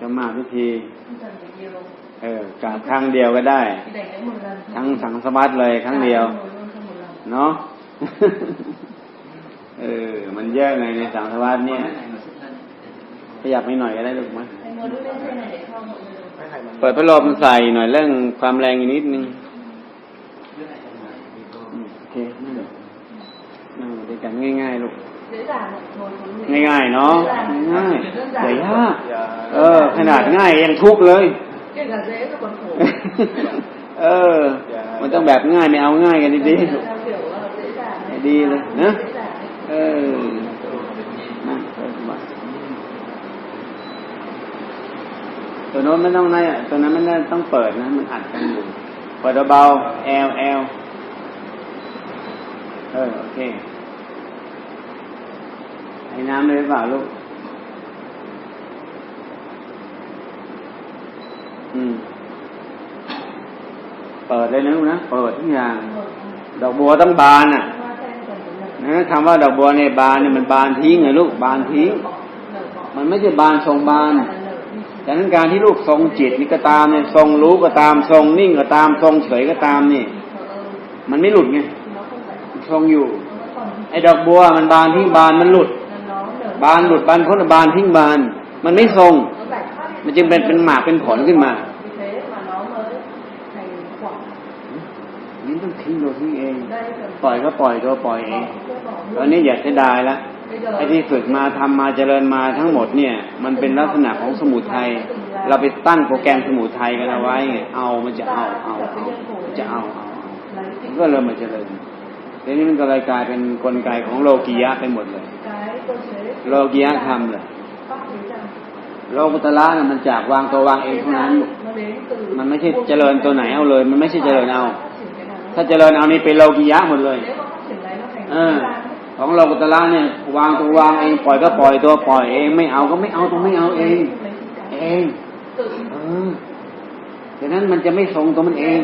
ก็มากทุกที Không cần phải nhiều เออกราบครั้งเดียวก็ได้ Thì đành lấy một lần ทั้งสังสมัติเลยครั้งเดียว Ngồi luôn trong một lần เนาะเออ มันเยอะไงในสังสวัสเนี่ยขยับให้หน่อยก็ได้ลูกมั้ย Anh ngồi đưa lên trên này để cho mọi người được เปิดพัดลมใส่หน่อยเรื่องความแรงอีกนิดนึงอืมโอเคนั่งนั่งด้วยกันง่าย ๆ ลูก Dễ dàng ngồi xuống ง่ายๆเนาะง่ายๆอย่ายากอย่าเออ ขนาดง่ายยังทุกข์เลย Kể cả dễ nó còn khổ เออ มันต้องแบบง่ายไม่เอาง่ายกันดี Theo kiểu là dễ dàng này. Đi lên, Dễ hả? dàng ấy. ๆเออนั่งสบายตัวโน้นไม่ต้องนะตัวนั้นไม่ได้ต้องเปิดนะ มันอัดกันอยู่เปิดเบาๆ L L เออโอเค น้ำเลยเปล่าลูก อืม เปิดเลยนะลูกนะ เปิดทุกอย่าง ดอกบัวต้องบานอะนะคำว่าดอกบัวเนี่ยบานเนี่ยมันบานทิ้งไงลูก บานทิ้ง มันไม่ใช่บานทรงบานดังนั้นการที่ลูกทรงจิตนี่ก็ตามเนี่ยทรงรู้ก็ตามทรงนิ่งก็ตามทรงเฉยก็ตามนี่ มันไม่หลุดไงทรงอยู่ ไอ้ดอกบัวมันบานทิ้งบานมันหลุด บานหลุดบานพ้นบานทิ้งบาน มันไม่ทรง nó giải thoát มันจึงเป็นเป็นหมากเป็นผลขึ้นมา vì thế mà nó mới thành quả นี่ต้องทิ้งตัวทิ้งเอง đây cần ปล่อยก็ปล่อยตัวปล่อยเองตอนนี้อย่าเสียดายละ bây giờ ไอ้ที่ฝึกมาทำมาเจริญมาทั้งหมดเนี่ย มันเป็นลักษณะของสมุทัยเราไปตั้งโปรแกรมสมุทัยกันเอาไว้ไงเอามันจะเอาเอาเอามันจะเอาเอาเอา lấy มัน cái ก็เริ่มมาเจริญทีนี้มันก็เลยกลายเป็นกลไกของโลกียะไปหมดเลย cái cơ chế โลกียะธรรมเลยโลกุตละน่ะมันจากวางตัววางเองเท่านั้น มันไม่ใช่เจริญตัวไหนเอาเลย มันไม่ใช่เจริญเอา ถ้าเจริญเอานี่เป็นโลกียะหมดเลย เออ ของโลกุตละเนี่ย วางตัววางเองปล่อยก็ปล่อยตัวปล่อยเองไม่เอาก็ไม่เอาตัวไม่เอาเอง เองเออดังนั้นมันจะไม่ทรงตัวมันเอง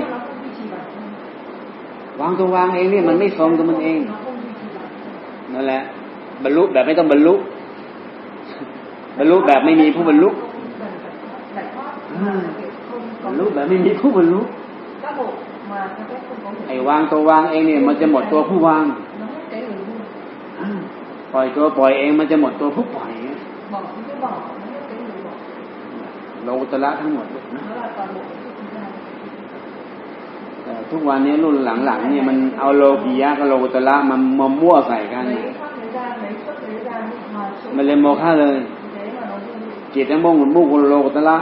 วางตัววางเองเนี่ยมันไม่ทรงตัวมันเองนั่นแหละ บรรลุแบบไม่ต้องบรรลุ บรรลุแบบไม่มีผู้บรรลุ cần phải giải thoát Ừ. mà kiểu không บ có รรลุแบบไม่มีผู้บรรลุ các bộ mà cho phép không có ไอ้ thể วางตัววางเองเนี่ย มันจะหมดตัวผู้วาง nó hết cái người vui ปล่อยตัวปล่อยเองมันจะหมดตัวผู้ปล่อย bỏ những cái bỏ nó hết cái người bỏ โลกุตละทั้งหมดนะ nó là toàn bộ cái thực ra แต่ทุกวันนี้รุ่นหลังๆเนี่ยมันเอาโลกียะกับโลกุตละมันมามั่วใส่กัน มันเลยโมฆะเลย thế mà nó vui จิตนั้นมุ่งหลุดมุ่งโลกุตละ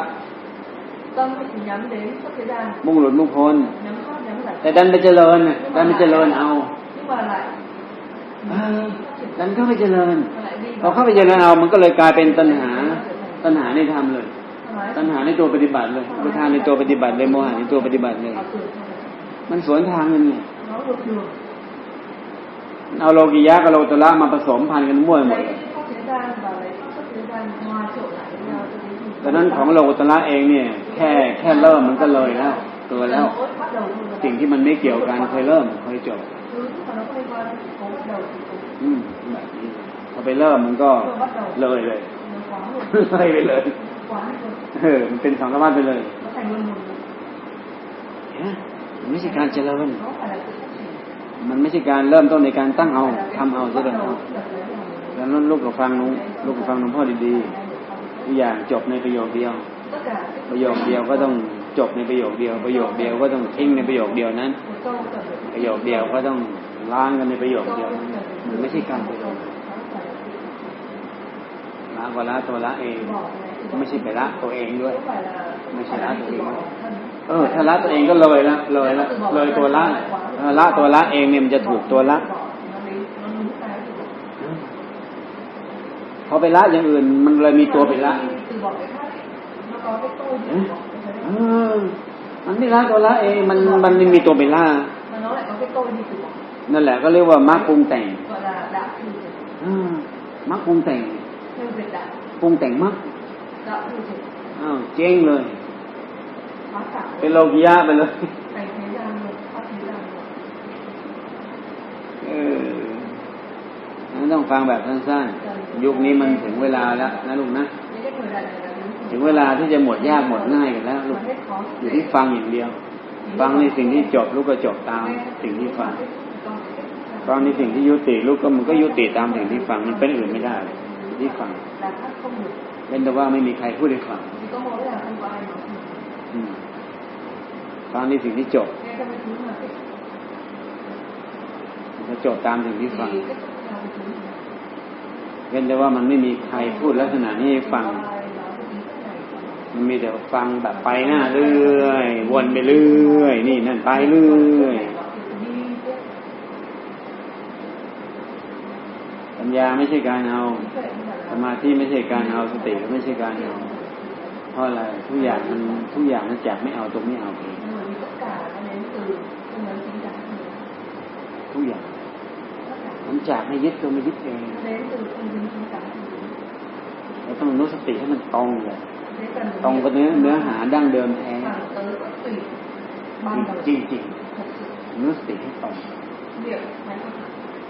tâm thì nhắm đến xuất thế gian มุ่งหลุดมุ่งพ้น nhắm thoát nhắm giải แต่ดันไปเจริญน่ะดันไปเจริญเอา nhưng mà lại เออดันเข้าไปเจริญ mà lại đi พอเข้าไปเจริญเอามันก็เลยกลายเป็นตัณหา ตัณหาในธรรมเลย nói ตัณหาในตัวปฏิบัติเลยอุปทานในตัวปฏิบัติเลยโมหะในตัวปฏิบัติเลย ảo tưởng trong này. มันสวนทางกันเนี่ย nó ngược đường เอาโลกิยะกับโลกุตละมาผสมพันธุ์กันมั่วหมด lấy เลย ดังนั้นของโลกุตระเองเนี่ย แค่แค่เริ่มมันก็เลยแล้วเกิดแล้ว สิ่งที่มันไม่เกี่ยวกันเคยเริ่มเคยจบอืมแบบนี้พอไปเริ่มมันก็เลยเลยเลยไปเลยเออมันเป็นสองฆวัตไปเลยมัไม่ใช่การเจริญมันไม่ใช่การเริ่มต้นในการตั้งเอาทำเอาเจริญเอา แล้วลูกกับฟังนุลูกกับฟังหลวงพ่อดีๆทุกอย่างจบในประโยคเดียว ประโยคเดียวก็ต้องจบในประโยคเดียว ประโยคเดียวก็ต้องทิ้งในประโยคเดียวนั้น ประโยคเดียวก็ต้องล้างกันในประโยคเดียวมันไม่ใช่การเจริญละก็ละตัวละเอง ไม่ใช่ไปละตัวเองด้วย ไม่ใช่ละตัวเองเออถ้าละตัวเองก็เลยละเลยละเลยตัวละละตัวละเองเนี่ยมันจะถูกตัวละ อไปละอย่างอื่น มันเลยมีตัวไปละ từ bỏ cái khác nó có cái tôi เอ๊ะ từ bỏ cái đấy เออมันไม่ละตัวละเองมันมันไม่มีตัวไปละ mà nó lại có cái tôi đi từ bỏ นั่นแหละก็เรียกว่ามักปรุงแต่ง gọi là đạo thư thể เออมักปรุงแต่ง theo việc đạo ปรุงแต่งมัก đạo thư thể อ้าวเจ๊งเลย phá cả เป็นโลกิยะไปเลย thành thế gian luôn phát thế gian luôn เออนั้นต้องฟังแบบสั้นๆ ยุคนี้มันถึงเวลาแล้วนะลูกนะถึงเวลาที่จะหมดยากหมดง่ายกันแล้วลูกอยู่ที่ฟังอย่างเดียว ฟังในสิ่งที่จบลูกก็จบตามสิ่งที่ฟังฟังในสิ่งที่ยุติลูกก็มันก็ยุติตามสิ่งที่ฟังมันเป็นอื่นไม่ได้ที่ฟังเป็นแต่ว่าไม่มีใครพูดให้ฟัง chỉ có mỗi là không có ai nói gì อืมฟังในสิ่งที่จบ nghe trong cái thứ mà cái มันก็จบตามสิ่งที่ฟัง thì kết thúc theo cái thứ này เป็นแต่ว่ามันไม่มีใครพูดลักษณะนี้ให้ฟัง Không ai nói cái ý cách này มันมีแต่ฟังแบบไปหน้าเรื่อย วนไปเรื่อย นี่นั่นไปเรื่อย đi tiếp ปัญญาไม่ใช่การเอา vậy như là สมาธิไม่ใช่การเอาสติก็ไม่ใช่การเอาเพราะอะไรทุกอย่างมันทุกอย่างมันจากไม่เอาตรงไม่เอาเอง bởi vì tất cả nó đến từ không lớn chính đáng gì ทุกอย่าง tất cả มันจากไม่ยึดตัวไม่ยึดเอง nó đến từ không dính chính đáng gì เราต้องรู้สติให้มันตรงเลย thế cần ตรงกับเนื้อเนื้อหาดั้งเดิมแท้ phản tới bất tùy ban đầu จริงจริง thật sự ๆรู้สติให้ตรง việc phải thật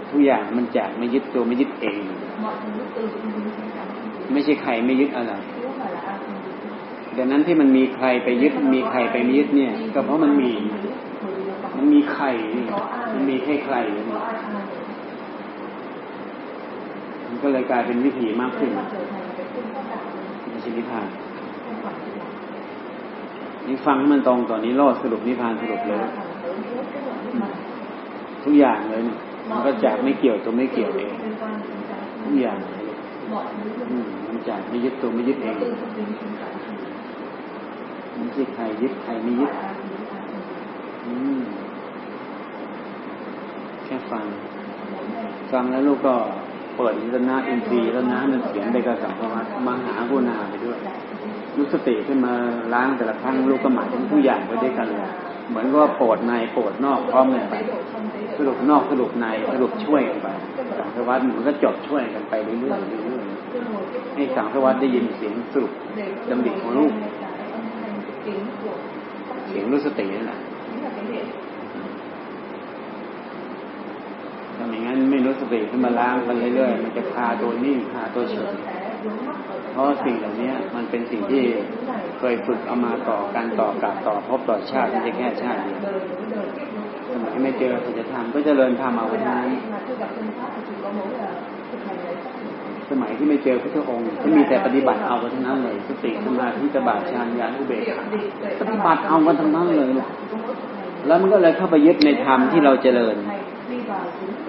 ทุกอย่างมันจากไม่ยึดตัวไม่ยึดเอง mọi thứ từ không dính chính đáng gì ไม่ใช่ใครไม่ยึดอะไร chứ không phải là ai không dính ดังนั้นที่มันมีใครไปยึดมีใครไปไม่ยึดเนี่ย ก็เพราะมันมี มันมีใครนี่มันมีแค่ใครนี่ có ai ai มัน ก็เลยกลายเป็นวิถีมากขึ้นในชีวิตนิพพานนี่ฟังมันตรงตอนนี้โลดสรุปนิพพานสรุปเลย ทุกอย่างเลย มันก็จากไม่เกี่ยวตัวไม่เกี่ยวเองทุกอย่างมันจากไม่ยึดตัวไม่ยึดเองไม่ใช่ใครยึดใครไม่ยึดแค่ฟัง ฟังแล้วลูกก็ เปิดอินนาอินทรีย์แล้วนะมันเขียนไปกับสัมภาระมาหากุณาไปด้วยลูกสติขึ้นมาล้างแต่ละครั้งลูกก็หมายถึงทุกอย่างไปด้วยกันเลยเหมือนกับว่าโปรดในโปรดนอกพร้อมกันไปสรุปนอกสรุปในสรุปช่วยกันไปสังสวัสดิ์มันก็จบช่วยกันไปเรื่อยๆเรื่อยๆให้สังสวัสดิ์ได้ยินเสียงสรุปดำริของลูกเสียงรู้สตินั่นแหละ chính là cái điện ถ้าไม่งั้นไม่รู้สติขึ้นมาล้างกันเรื่อยๆมันจะคาตัวนิ่งคาตัวเฉยเพราะสิ่งเหล่านี้มันเป็นสิ่งที่เคยฝึกเอามาต่อการต่อกับต่อพบต่อชาติไม่ใช่แค่ชาติเดียวสมัยไม่เจอสัจธรรมก็เจริญธรรมเอา thời เท่านั้นสมัยที่ไม่เจอพระองค์ก็มีแต่ปฏิบัติเอากันทั้งนั้นเลยสติสมาธิตบาทฌานญาณอุเบกขาปฏิบัติเอากันทั้งนั้นเลยแล้วมันก็เลยเข้าไปยึดในธรรมที่เราเจริญ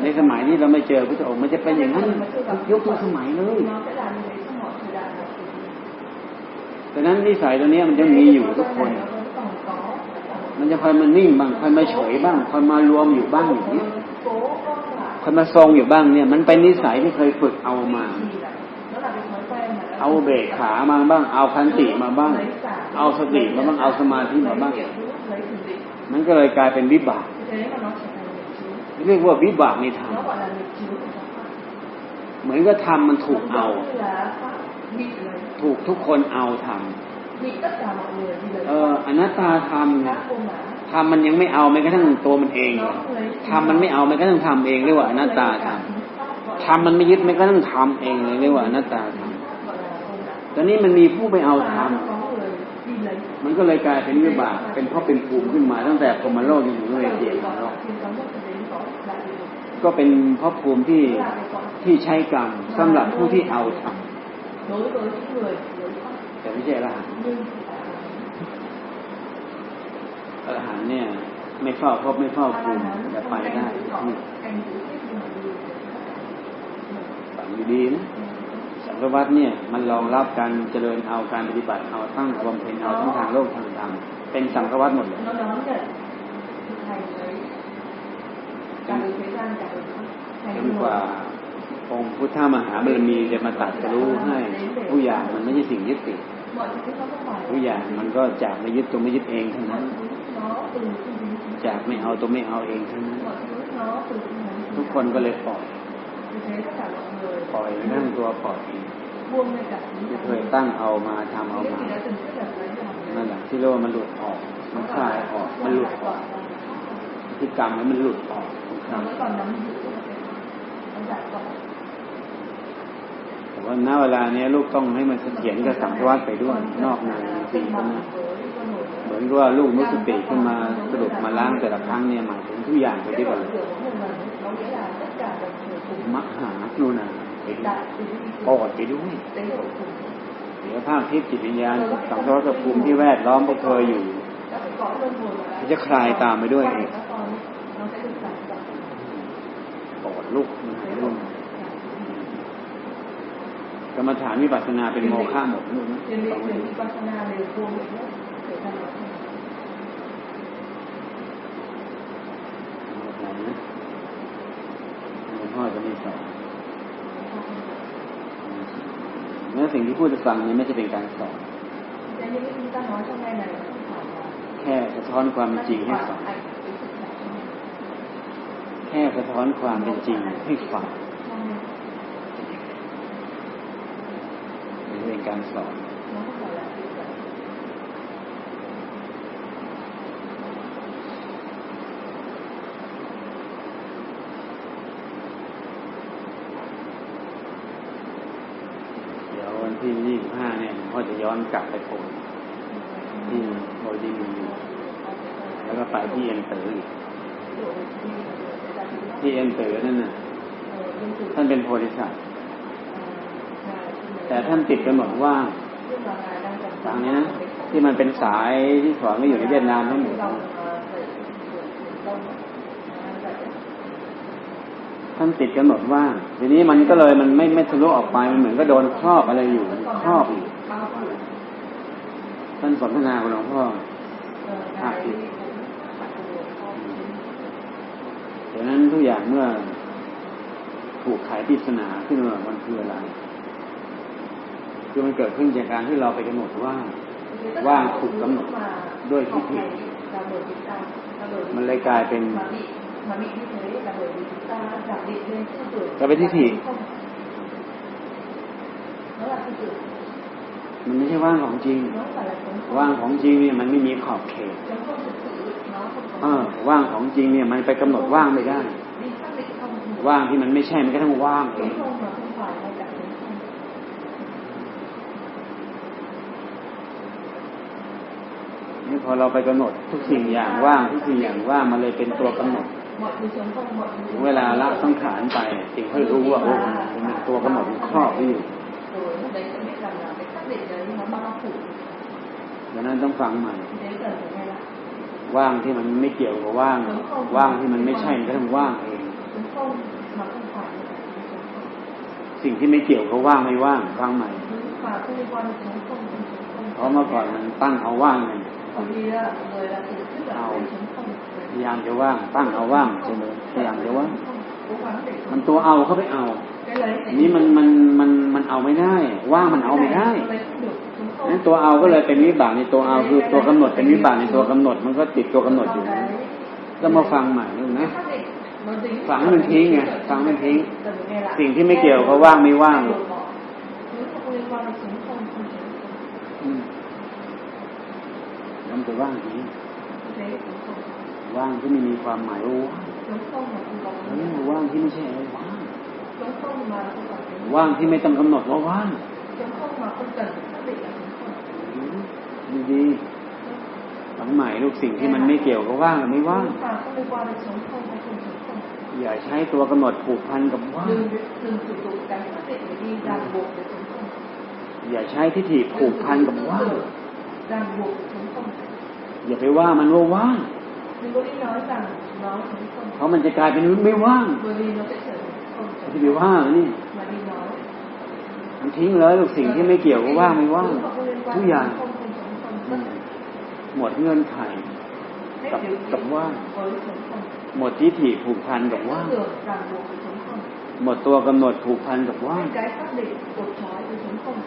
ในสมัยที่เราไม่เจอพระองค์มันจะเป็นอย่างนั้นทุกยุคทุกสมัยเลย nó sẽ là như thế trong mọi thời đại và thời kỳ ดังนั้นนิสัยตัวเนี้ยมันยังมีอยู่ทุกคน nó vẫn còn có มันจะคอยมานิ่งบ้างคอยมาเฉยบ้างคอยมารวมอยู่บ้างอย่างนี้ cố gom lại คอยมาทรงอยู่บ้างเนี่ย มันเป็นนิสัยที่เคยฝึกเอามา thì là nó là cái thói quen mà đã เอาเบกขามาบ้าง เอาคันติมาบ้าง เอาสติมาบ้างเอาสมาธิมาบ้าง lấy thiền định มันก็เลยกลายเป็นวิบาก เรียกว่าวิบากในธรรม nó gọi là nghiệp chướng của giáo pháp เหมือนกับธรรมมันถูกเอา giống như là pháp bị lấy ถูกทุกคนเอาท bị tất cả mọi người bị ำ lấy เอออนัตตาธรรมเนี่ย pháp vô ngã ธรรมมันยังไม่เอาแม้กระทั่งตัวมันเองเลยธรรมมันไม่เอาแม้กระทั่งธรรมเองเรียกว่าอนัตตาธรรมธรรมมันไม่ยึดแม้กระทั่งธรรมเองเลยเรียกว่าอนัตตาธรรม gọi là vô ngã ตอนนี้มันมีผู้ไปเอาธรรม có người đi lấy มันก็เลยกลายเป็นวิบากเป็นเพราะเป็นภูมิขึ้นมาตั้งแต่พรหมโลกจนถึงเวทีของโลก ก็เป็นเพภูมิที่ที่ใช้กรรมสำหรับผู้ที่เอาทำแต่ไม่ใช่อรหันต์อรหันต์เนี่ย ไม่เฝ้าพบไม่เฝ้าภูมิแต่ไปได้ฝังดีนะสังสารวัตเนี่ยมันรองรับการเจริญเอาการปฏิบัติเอาตั้งความเพ็ญเอาทั้งทางโลกทางธรรมเป็นสังสารวัตหมดเลย จ thành นกว่าองค์พุทธมหาบารมีจะมาตัดจะรู้ให้ทุกอย่างมันไม่ใช่สิ่งยึดติด mọi thứ nó không phải ทุกอย่างมันก็จากไม่ยึดตัวไม่ยึดเองทั้งนั้น จากไม่เอาตัวไม่เอาเองทั้งนั้น ทุกคนก็เลยปล่อยปล่อยนั่งตัวปล่อยไม่เคยตั้งเอามาทำเอามานั่นแหละที่เรียกว่ามันหลุดออก มันคลายออกมันหลุดออกที่กรรมมันมันหลุดออก แต่ว่าณเวลาเนี้ยลูกต้องให้มันเสถียรกับสังสารวัฏไปด้วยนอกนสิ่งนั้นนะเหมือนกับว่าลูกมุสติขึ้นมาสรุปมาล้างแต่ละครั้งเนี่ยหมายถึงทุกอย่างไปด้วยกันเลยมหากรุณาไปด้วยปอดไปด้วยเดี๋ยภาพทิพย์จิตวิญญาณสังสารวัฏภูมิที่แวดล้อมพวกเธออยู่จะคลายตามไปด้วยเอง ลูกมันหายลงกรรมฐานวิปัสสนาเป็นโมฆะหมดลูกนะเรียนฟังให้เรียนดีวิปัสสนาเรียนรวมเลยเนี่ยเกิดการรับกรรมฐานนะหลวงพ่อจะไม่สอนเนื้อสิ่งที่พูดจะฟังเนี่ยไม่ใช่เป็นการสอนแต่ยังไม่มีการน้อยช่องไหนต้องถามว่าแค่สะท้อนความเป็นจริงให้ฟัง แค่สะท้อนความเป็นจริงให้ฟังไม่เป็นการสอนเดี๋ยววันที่ยี่สิบห้าเนี่ยพ่อจะย้อนกลับไปโพลที่โมดีมีอยู่แล้วก็ไปที่เอ็นเตอร์อีก ที่เอ็นเตอร์นั่นน่ะท่านเป็นโพธิสัตว์แต่ท่านติดกำหนดว่างทางนี้นะที่มันเป็นสายที่สอนไม่อยู่ในเวียดนามทั้งหมดท่านติดกำหนดว่างทีนี้มันก็เลยมันไม่ไม่ทะลุออกไปมันเหมือนก็โดนครอบอะไรอยู่ครอบอยู่ท่านสนทนากับหลวงพ่อภาคทิพย์ ดังนั้นทุกอย่างเมื่อถูกไขปริศนาขึ้นมามันคืออะไร คือมันเกิดขึ้นจากการที่เราไปกำหนดว่างว่างถูกกำหนดด้วยทิฏฐิมันเลยกลายเป็นกลายเป็นทิฏฐิมันไม่ใช่ว่างของจริง ว่างของจริงเนี่ยมันไม่มีขอบเขต เออว่างของจริงเนี่ยมันไปกำหนดว่างไม่ได้ ว่างที่มันไม่ใช่มันก็ต้องว่างเองนี่พอเราไปกำหนดทุกสิ่งอย่างว่างทุกสิ่งอย่างว่างมันเลยเป็นตัวกำหนดเวลาละสังขารไปจึงค่อยรู้ว่าโอ้มันตัวกำหนดมันครอบไว้อยู่ดังนั้นต้องฟังใหม่ ว่างที่มันไม่เกี่ยวกับว่าง ว่างที่มันไม่ใช่มันก็ต้องว่างเองสิ่งที่ไม่เกี่ยวกับว่างไม่ว่างฟังใหม่เพราะเมื่อก่อนมันตั้งเอาว่างไงพยายามจะว่าง ตั้งเอาว่างใช่ไหมพยายามจะว่างมันตัวเอาเข้าไปเอาอันนี้มันมันมันมันเอาไม่ได้ ว่างมันเอาไม่ได้ นั้นตัวเอาก็เลยเป็นวิบากในตัวเอาคือตัวกำหนดเป็นวิบากในตัวกำหนด มันก็ติดตัวกำหนดอยู่นะก็มาฟังใหม่นึงนะฟังมันทิ้งไงฟังมันทิ้ง สิ่งที่ไม่เกี่ยวกับว่างไม่ว่างอืมมันจะว่างทิ้งว่างที่ไม่มีความหมายว่าว่างเออว่างที่ไม่ใช่อะไรว่างว่างที่ไม่ต้องกำหนดว่าว่าง ดีดีๆฟังใหม่ลูกสิ่งที่มันไม่เกี่ยวกับว่างกับไม่ว่าง อย่าใช้ตัวกำหนดผูกพันกับว่างอย่าใช้ทิฏฐิผูกพันกับว่างอย่าไปว่ามันว่าว่างเพราะมันจะกลายเป็นไม่ว่างที่ไปว่ามันนี่มันทิ้งเลยลูกสิ่งที่ไม่เกี่ยวกับว่างไม่ว่างทุกอย่าง หมดเงื่อนไขกับกับว่า หมดทิฏฐิผูกพันกับว่า หมดตัวกำหนดผูกพันกับว่าง cái xác định cột trói từ chống không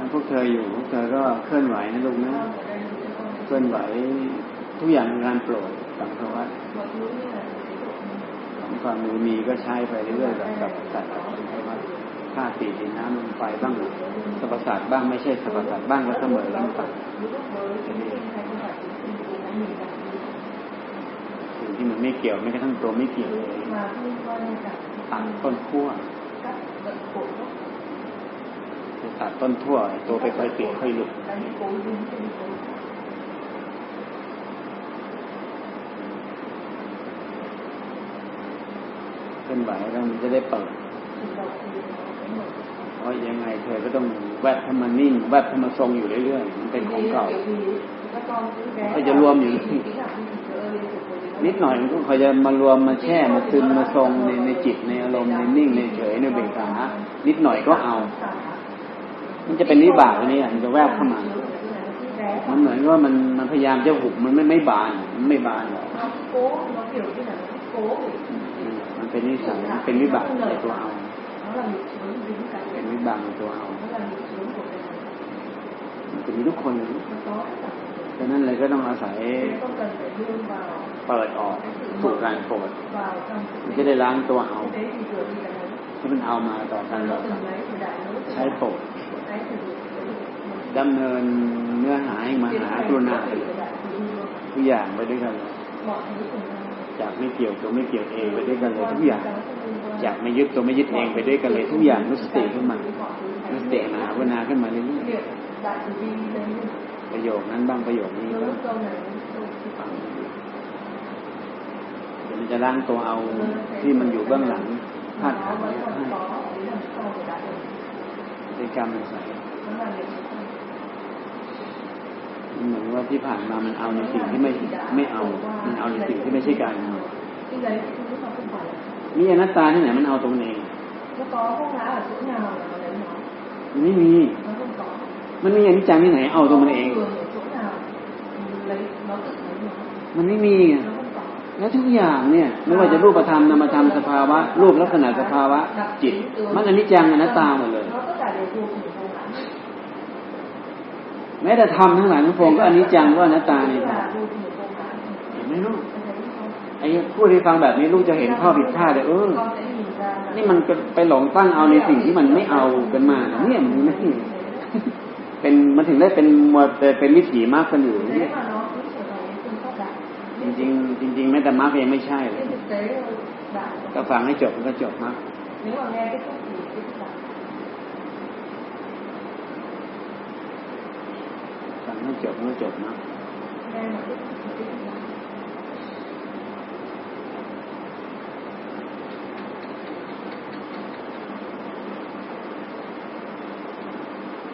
ถ้าพวก เธออยู่พวกเธอก็เคลื่อนไหวนะลูกนะเคลื่อนไหวทุกอย่างเป็นการโปรดสังสารวัฏ mọi thứ như là cái độ ของความมือมีก็ใช้ไปเรื่อยๆแบบกับสัตว์ใช้ว่าค่าตีดินน้ำลมไฟบ้างสรรพสัตบ้างไม่ใช่สรรพสัตบ้างก็เสมอกันไปสิ่งที่มันไม่เกี่ยวไม่กระทั่งตัวไม่เกี่ยวเลยตัดต้นขั้ว ตัดต้นทั่วตัวไปค่อยเปลี่ยนค่อยหลุดเคลื่อนไหวแล้วมันจะได้เปิดเพราะยังไงเธอก็ต้องแวบให้มันนิ่งแวบให้มันทรงอยู่เรื่อยๆมันเป็นของเก่าก็จะรวมอยู่นิดหน่อยมันก็คอยจะมารวมมาแช่มาซึมมาทรงในในจิตในอารมณ์ในนิ่งในเฉยในเบงขานิดหน่อยก็เอา มันจะเป็นวิบากอันนี้อันจะแวบเข้ามามันเหมือนว่ามันมันพยายามจะหุบมันไม่ไม่บานมันไม่บานหรอกมมันเป็นนิสัยเป็นวิบากในตัวเอาเป็นวิบากในตัวเอามันจะมีทุกคนเลยดังนั้นเลยก็ต้องอาศัยเปิดออกสู่การโปรดมันจะได้ล้างตัวเอาให้มันเอามาต่อกันต่อกันใช้โปรด ดำเนินเนื้อหาให้มาหากรุณาไปเลยทุกอย่างไปด้วยกันจากไม่เกี่ยวตัวไม่เกี่ยวเองไปด้วยกันเลยทุกอย่าง จากไม่ยึดตัวไม่ยึดเองไปด้วยกันเลยทุกอย่างนุสติขึ้นมานุสติมหากรุณาขึ้นมาเรื่อยๆประโยคนั้นบ้างประโยคนี้บ้างมันจะล้างตัวเอาที่มันอยู่เบื้องหลังพาดขันเนี่ย ให้เป็นกรรมใส่เหมือนว่าที่ผ่านมามันเอาในสิ่งที่ไม่ไม่เอา มันเอาในสิ่งที่ไม่ใช่การเอานี่อนัตตาที่ไหนมันเอาตรงเองมันไม่มี มันมีอนิจจังที่ไหนเอาตรงมันเอง มันไม่มีไงแล้วทุกอย่างเนี่ย ไม่ว่าจะรูปธรรมนามธรรมสภาวะ รูปลักษณะสภาวะ จิต มันอนิจจังอนัตตาหมดเลย แม้แต่ธรรมทั้งหลายทั้งปวงก็อนิจจังก็อนัตตาเนี่ครับเห็นไหมลูกไอ้พูดให้ฟังแบบนี้ลูกจะเห็นข้อผิดพลาดเลยเออ นี่มันไปหลงตั้งเอาในสิ่งที่มันไม่เอากันมา เนี่ยมันไม่เป็นมันถึงได้เป็นมวเป็นวิถีมากกันอยู่เนี่ยจริงๆจริงแม้แต่มารรคเองไม่ใช่เลยก็ฟังให้จบก็จบมรรคฟัง ให้จบมันก็จบมรรค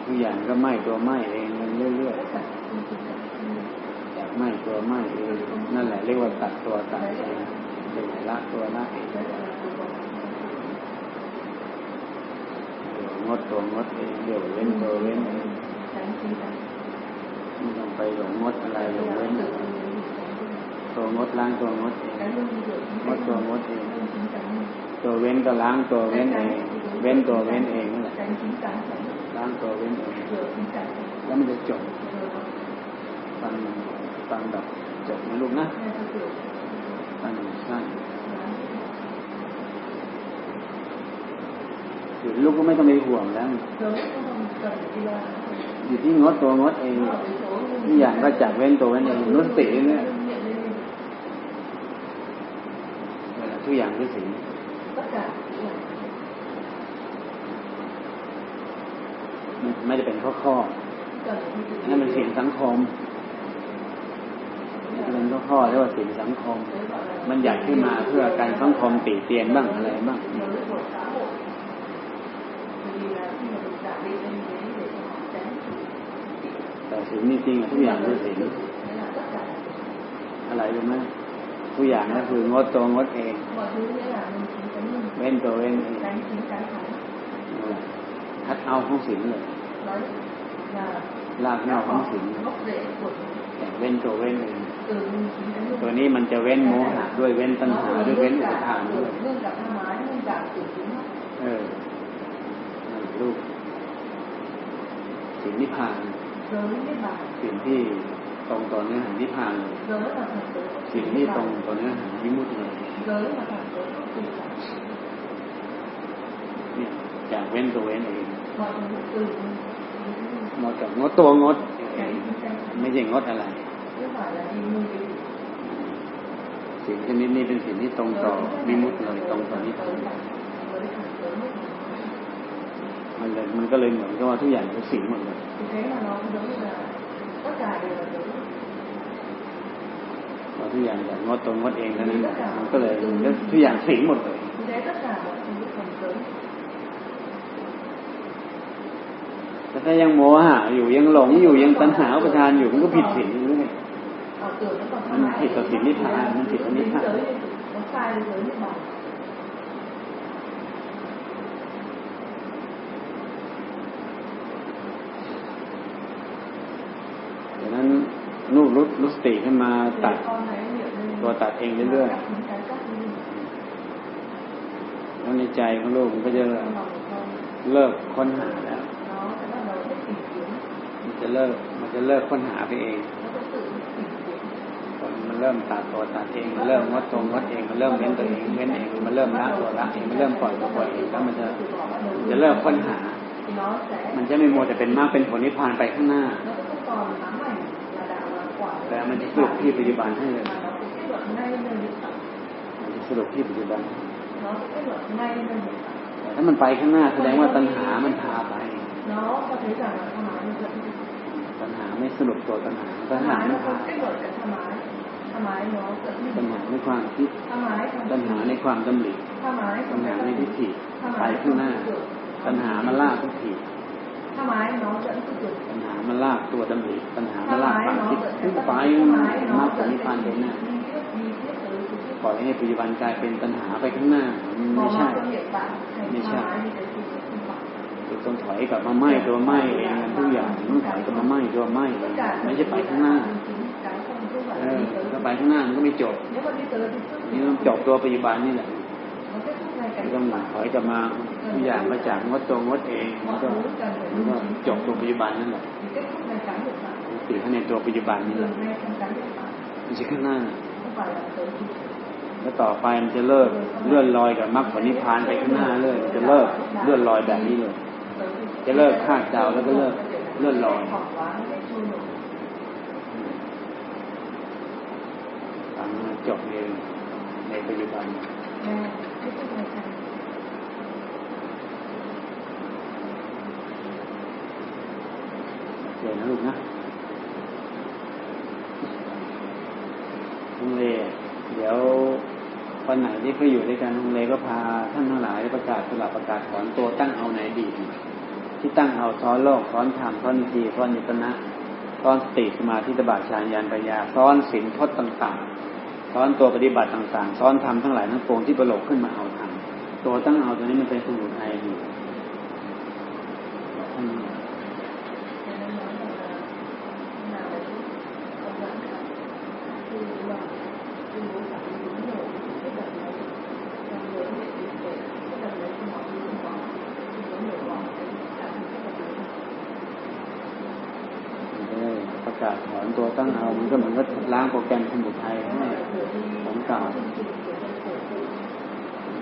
ทุกอย่างก็ไหม้ตัวไหม้เองมันเรื่อยๆไหม้ตัวไหม้เองนั่นแหละเรียกว่าตัดตัวตัดเองเป็นละตัวละเองงดตัวงดเองเดี๋ยวเว้นตัวเว้นเอง ไม่ต้องไปหลงงดอะไรหลงเว้นตัวงดล้างตัวงดเองงดตัวงดเองตัวเว้นก็ล้างตัวเว้นเองเว้นตัวเว้นเองนั่นแหละล้างตัวเว้นเองแล้วมันจะจบฟังฟังแบบจบนะลูกนะฟังสั้นลูกก็ไม่ต้องไปห่วงแล้ว อยู่ที่งดตัวงดเองนี่อย่างก็จับเว้นตัวเว้นเองนุสติเนี่ยทุกอย่างคือสิ่งไม่ได้เป็นข้อข้อนั่นเป็นสิ่งสังคมเป็นข้อข้อเรียกว่าสิ่งสังคม มันอยากขึ้นมาเพื่อการสังคมตีเตียนบ้างอะไรบ้าง แต่สิ่งนี้จริงทุกอย่างคือสิ่งอะไรรู้ไหมทุกอย่างก็คืองดตัวงดเองเว้นตัวเว้นเองคัดเอาของสิ่งเลยลากเงาของสิ่งแต่เว้นตัวเว้นเองตัวนี้มันจะเว้นโมหะด้วยเว้นตัณหาด้วยเว้นอุปทานด้วยเออลูกสิ่งนิพพาน สิ่งที่ตรงต่อเนื้อหานิพพานเลยสิ่งที่ตรงต่อเนื้อหาวิมุตติเลยสื่อสารเนี่ยจากเว้นตัวเว้นเองพอมันตื่นหมดกับงดตัวงดใจที่ใจไม่ใช่งดอะไรไม่ฝ่ายละดีมือดีสิ่งชนิดนี้เป็นสิ่งที่ตรงต่อมิมุติเลยตรงต่อนิพพาน มันเลยมันก็เลยเหมือนกับว่าทุกอย่างเป็นสีหมดเลยเรทุกอย่างอย่างงดตรงงดเองเท่านั้นมันก็เลยทุกอย่างสีหมดเลยแต่ถ้ายังโมหะอยู่ยังหลงอยู่ยังตัณหาอุปทานอยู่มันก็ผิดศีลอยู่เลยมันผิดต่อศีลนิพพานมันผิดอนิพพานงนั้นนูก รุดรุสติขึ้นมาตัด ตัวตัดเองเรื่อยๆแล้วในใจของลูกมันก็จะเลิกค้นหาแล้วมันจะเลิกมันจะเลิกค้นหาไปเองมันเริ่มตัดตัวตัดเองมันเริ่มงดตรงงดเองมันเริ่มเว้นตัวเองเว้นเองมันเริ่มละตัวละเองมันเริ่มปล่อยตัวปล่อยเองแล้วมันจะจะเลิกค้นหา มันจะไม่มัวแต่เป็นมากเป็นผลนิพพานไปข้างหน้า แต่มันจะสรุปที่ปัจจุบันให้เลยมันจะสรุปที่ปัจจุบันถ้ามันไปข้างหน้าแสดงว่าตัณหามันพาไปตัณหาไม่สรุปตัวตัณหาตัณหาไม่พาตัณหาในความคิดตัณหาในความดำริตัณหาในทิฏฐิไปข้างหน้า ตัณหามันล่าทิฏฐิ tham ái nó dẫn tư tưởng ตัณหามันลากตัวดำริตัณหามัน tham ลาก ái ความ nó คิด dẫn ขึ้น cái ไป tâm ม tham ái าก nó กว่า dẫn นิพ cái พาน tâm เดินหน้า đi tiếp đi tiếp tới cái tiếp ปล่อยให้ปัจจุบันกลายเป็นตัณหาไปข้างหน้ามันพอไม่มาใช่เป็น hiện tại thành ไม่ใช่ tham ái đi tới thì nó không phải คือต้องถอยกลับมาไหม้ตัวไหม้เองทุกอย่างต้องถอยกลับมาไหม้ตัวไหม้เอง tất cả ไม่ใช่ไปข้างหน้า chính cái không không เอ phải là อ đi tới ถ้าไปข้างหน้ามันก็ไม่จบ nếu mà đi tới thì trước นี่ต้องจบตัวปัจจุบันนี่แหละ ไม่ต้องมาถอยกลับมาทุกอย่างมาจากงดตัวงดเองมันก็มันก็จบตัวปัจจุบันนั่นแหละติดข้างในตัวปัจจุบันนี่แหละไม่ใช่ข้างหน้า แล้วต่อไปมันจะเลิกเลื่อนลอยกับมรรคผลนิพพานไปข้างหน้าเลยจะเลิกเลื่อนลอยแบบนี้เลย จะเลิกคาดเดาแล้วก็เลิกเลื่อนลอย khoảng quá cái trôi nổi ทำมันจบเองในปัจจุบัน เดี๋ยวนะลูกนะลุงเลเดี๋ยววันไหนที่เขาอยู่ด้วยกันลุงเลก็พาท่านทั้งหลายประกาศสลับประกาศถอนตัวตั้งเอาไหนดีที่ตั้งเอาซ้อนโลกซ้อนธรรมซ้อนทีซ้อนนิพนะซ้อนสติสมาธิตบะฌานญาณปัญญาซ้อนสินทศต่างๆ ซ้อนตัวปฏิบัติต่างๆ ซ้อนธรรมทั้งหลายทั้งปวงที่ประโลกขึ้นมาเอาธรรมตัวตั้งเอาตัวนี้มันเป็นสมุทัยอยู่ท่าน nên nó nói rằng là khi nào đấy ตัวตั้งเอา มันก็เหมือนกับล้างโปรแกรมสมุทัยให้ของเก่า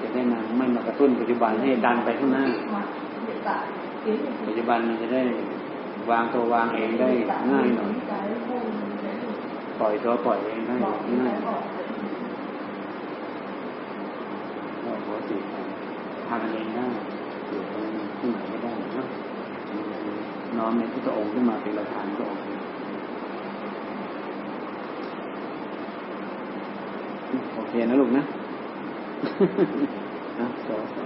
จะได้มาไม่มากระตุ้นปัจจุบันให้ดันไปข้างหน้า ปัจจุบันมันจะได้วางตัววางเองได้ง่ายหน่อย ปล่อยตัวปล่อยเองได้ง่าย cái bỏ ก็ปกติทำเองได้อยู่ที่ไหนก็ได้นะน้อมในพุทธองค์ขึ้นมาเป็นประธานพระองค์ โอเคนะลูกนะนะสอสอ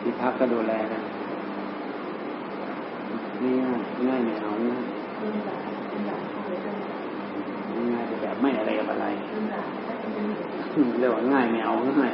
ที่พักก็ดูแลนะนี่ง่ายง่ายไม่เอาง่าย đơn giản đơn giản không phải đơn giản ง่ายแบบไม่อะไรกับอะไร đơn giản cách không có nhiều เรียกว่าง่ายไม่เอาง่าย